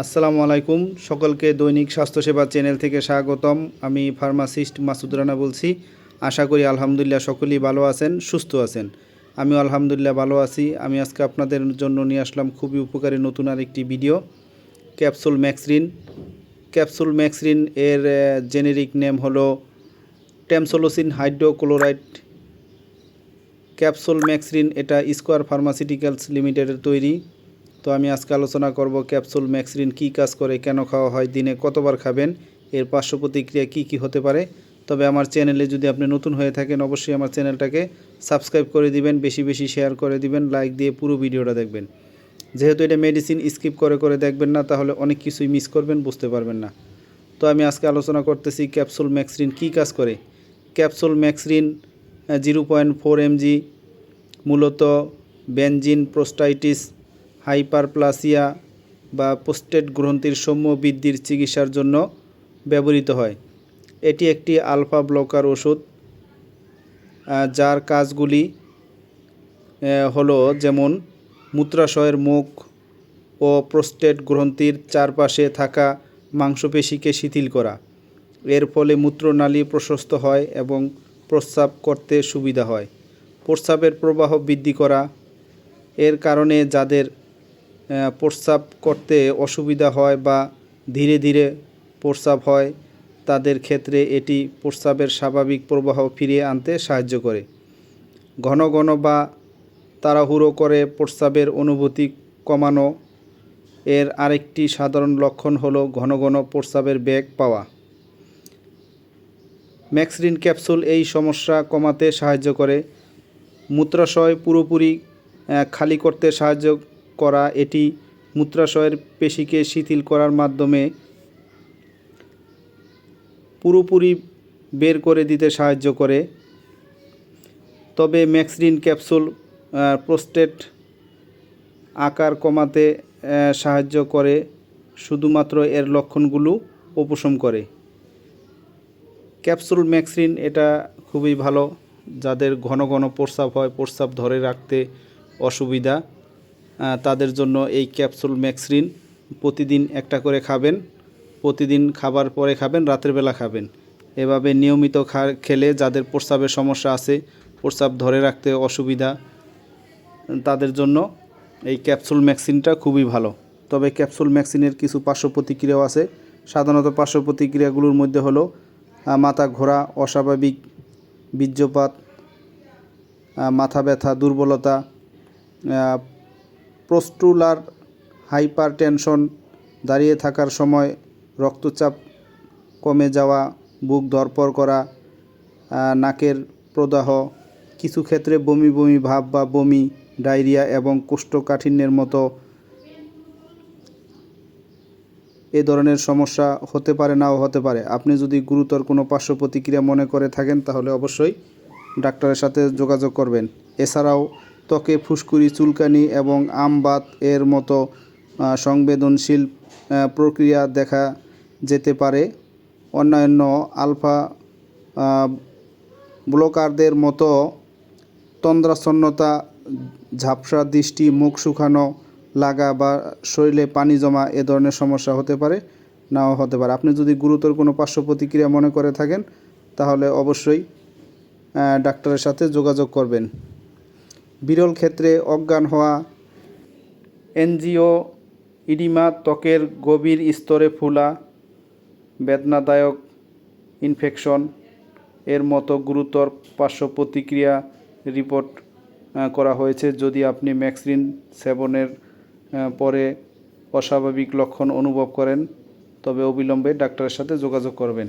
আসসালামু আলাইকুম। সকলকে দৈনিক স্বাস্থ্যসেবা চ্যানেল থেকে স্বাগতম। আমি ফার্মাসিস্ট মাসুদ রানা বলছি। আশা করি আলহামদুলিল্লাহ সকলেই ভালো আছেন, সুস্থ আছেন। আমিও আলহামদুলিল্লাহ ভালো আছি। আমি আজকে আপনাদের জন্য নিয়ে আসলাম খুবই উপকারী নতুন আরেকটি video, capsule Maxrin. Capsule Maxrin এর জেনেরিক নেম হলো টেমসোলোসিন হাইড্রোক্লোরাইড। ক্যাপসুল ম্যাক্সরিন এটা স্কোয়ার ফার্মাসিউটিক্যালস লিমিটেডের তৈরি। তো আমি আজকে আলোচনা করব ক্যাপসুল ম্যাক্সরিন কী কাজ করে, কেন খাওয়া হয়, দিনে কতবার খাবেন, এর পার্শ্ব প্রতিক্রিয়া কী কী হতে পারে। তবে আমার চ্যানেলে যদি আপনি নতুন হয়ে থাকেন, অবশ্যই আমার চ্যানেলটাকে সাবস্ক্রাইব করে দিবেন, বেশি বেশি শেয়ার করে দিবেন, লাইক দিয়ে পুরো ভিডিওটা দেখবেন। যেহেতু এটা মেডিসিন স্কিপ করে করে দেখবেন না, তাহলে অনেক কিছুই মিস করবেন, বুঝতে পারবেন না। তো আমি আজকে আলোচনা করতেছি ক্যাপসুল ম্যাক্সরিন কী কাজ করে। Capsule Maxrin zero point four M G, মূলত বেনজিন, প্রোস্টাইটিস হাইপারপ্লাসিয়া বা পোস্টেট গ্রন্থির সৌম্য বৃদ্ধির চিকিৎসার জন্য ব্যবহৃত হয়। এটি একটি আলফা ব্লকার ওষুধ যার কাজগুলি হলো যেমন মূত্রাশয়ের মুখ ও প্রোস্টেট গ্রন্থির চারপাশে থাকা মাংসপেশিকে শিথিল করা। এর ফলে মূত্রনালী প্রশস্ত হয় এবং প্রস্রাব করতে সুবিধা হয়। প্রস্রাবের প্রবাহ বৃদ্ধি করা, এর কারণে যাদের প্রস্রাব করতে অসুবিধা হয় বা ধীরে ধীরে প্রস্রাব হয়, তাদের ক্ষেত্রে এটি প্রস্রাবের স্বাভাবিক প্রবাহ ফিরিয়ে আনতে সাহায্য করে। ঘন ঘন বা তাড়াহুড়ো করে প্রস্রাবের অনুভূতি কমানো এর আরেকটি সাধারণ লক্ষণ হলো ঘন ঘন প্রস্রাবের বেগ পাওয়া। ম্যাক্সরিন ক্যাপসুল এই সমস্যা কমাতে সাহায্য করে। মূত্রাশয় পুরোপুরি খালি করতে সাহায্য করা, এটি মূত্রাশয়ের পেশিকে শিথিল করার মাধ্যমে পুরোপুরি বের করে দিতে সাহায্য করে। তবে ম্যাক্সরিন ক্যাপসুল প্রোস্টেট আকার কমাতে সাহায্য করে, শুধুমাত্র এর লক্ষণগুলো উপশম করে। ক্যাপসুল ম্যাক্সরিন এটা খুবই ভালো, যাদের ঘন ঘন প্রস্রাব হয়, প্রস্রাব ধরে রাখতে অসুবিধা। তাদের জন্য এই ক্যাপসুল ম্যাক্সরিন প্রতিদিন একটা করে খাবেন, প্রতিদিন খাবার পরে খাবেন, রাতের বেলা খাবেন। এভাবে নিয়মিত খেলে যাদের প্রস্রাবের সমস্যা আছে, প্রস্রাব ধরে রাখতে অসুবিধা, তাদের জন্য এই ক্যাপসুল ম্যাক্সিনটা খুবই ভালো। তবে ক্যাপসুল ম্যাক্সিনের কিছু পার্শ্ব প্রতিক্রিয়াও আছে। সাধারণত পার্শ্ব প্রতিক্রিয়াগুলোর মধ্যে হলো মাথা ঘোরা, অস্বাভাবিক বীর্যপাত মাথা ব্যথা, দুর্বলতা প্রস্টুলার হাইপার টেনশন দাঁড়িয়ে থাকার সময় রক্তচাপ কমে যাওয়া, বুক ধরপর করা নাকের প্রদাহ, কিছু ক্ষেত্রে বমি বমি ভাব বা বমি, ডায়রিয়া এবং কোষ্ঠকাঠিন্যের মতো এ ধরনের সমস্যা হতে পারে, নাও হতে পারে। আপনি যদি গুরুতর কোনো পার্শ্ব প্রতিক্রিয়া মনে করে থাকেন, তাহলে অবশ্যই ডাক্তারের সাথে যোগাযোগ করবেন। এছাড়াও ত্বকে ফুসকুড়ি, চুলকানি এবং আমবাত এর মতো সংবেদনশীল প্রক্রিয়া দেখা যেতে পারে। অন্যান্য আলফা ব্লকারদের মতো তন্দ্রাচ্ছন্নতা ঝাপসা দৃষ্টি, মুখ শুকানো, লাগা বা শরীরে পানি জমা এ ধরনের সমস্যা হতে পারে, নাও হতে পারে। আপনি যদি গুরুতর কোনো পার্শ্ব প্রতিক্রিয়া মনে করে থাকেন, তাহলে অবশ্যই ডাক্তারের সাথে যোগাযোগ করবেন। বিরল ক্ষেত্রে অজ্ঞান হওয়া। এনজিও, ইডিমা ত্বকের গভীর স্তরে ফুলা, বেদনাদায়ক ইনফেকশন এর মতো গুরুতর পার্শ্ব প্রতিক্রিয়া রিপোর্ট করা হয়েছে যদি আপনি ম্যাক্সিন সেবনের পরে অস্বাভাবিক লক্ষণ অনুভব করেন, তবে অবিলম্বে ডাক্তারের সাথে যোগাযোগ করবেন।